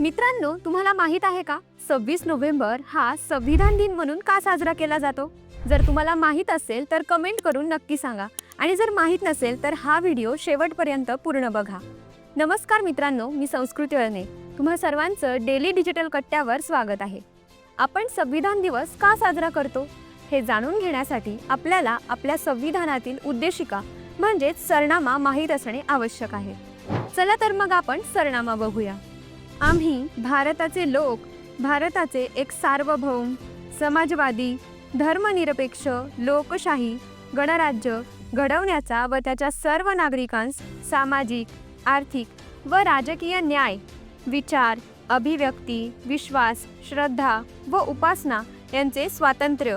मित्रांनो तुम्हाला माहीत आहे का? सव्वीस नोव्हेंबर हा संविधान दिन म्हणून का साजरा केला जातो? जर तुम्हाला माहीत असेल तर कमेंट करून नक्की सांगा. आणि जर माहीत नसेल तर हा व्हिडिओ शेवटपर्यंत पूर्ण बघा. नमस्कार मित्रांनो मी संस्कृती अळणे. तुम्हा सर्वांचं डेली डिजिटल कट्ट्यावर स्वागत आहे. आपण संविधान दिवस का साजरा करतो? हे जाणून घेण्यासाठी आपल्याला आपल्या संविधानातील उद्देशिका म्हणजेच सरनामा माहीत असणे आवश्यक आहे. चला तर मग आपण सरनामा बघूया. आम्ही भारताचे लोक भारताचे एक सार्वभौम समाजवादी धर्मनिरपेक्ष लोकशाही गणराज्य घडवण्याचा व त्याच्या सर्व नागरिकांस सामाजिक आर्थिक व राजकीय न्याय विचार अभिव्यक्ती विश्वास श्रद्धा व उपासना यांचे स्वातंत्र्य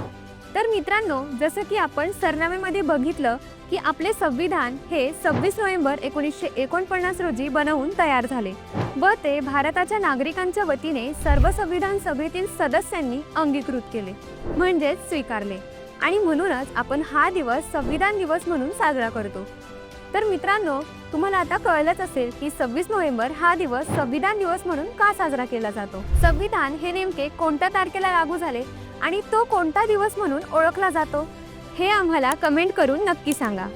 तर मित्रांनो जसं की आपण सरनामेमध्ये बघितलं की आपले संविधान हे सव्वीस नोव्हेंबर एकोणीसशे एकोणपन्नास रोजी बनवून तयार झाले व ते भारताच्या नागरिकांच्या वतीने सर्व संविधान सभेतील सदस्यांनी अंगीकृत केले म्हणजेच स्वीकारले. आणि म्हणूनच आपण हा दिवस संविधान दिवस म्हणून साजरा करतो. तर मित्रांनो तुम्हाला आता कळलंच असेल की सव्वीस नोव्हेंबर हा दिवस संविधान दिवस म्हणून का साजरा केला जातो? संविधान हे नेमके कोणत्या तारखेला लागू झाले? आणि तो कोणता दिवस म्हणून ओळखला जातो हे आम्हाला कमेंट करून नक्की सांगा.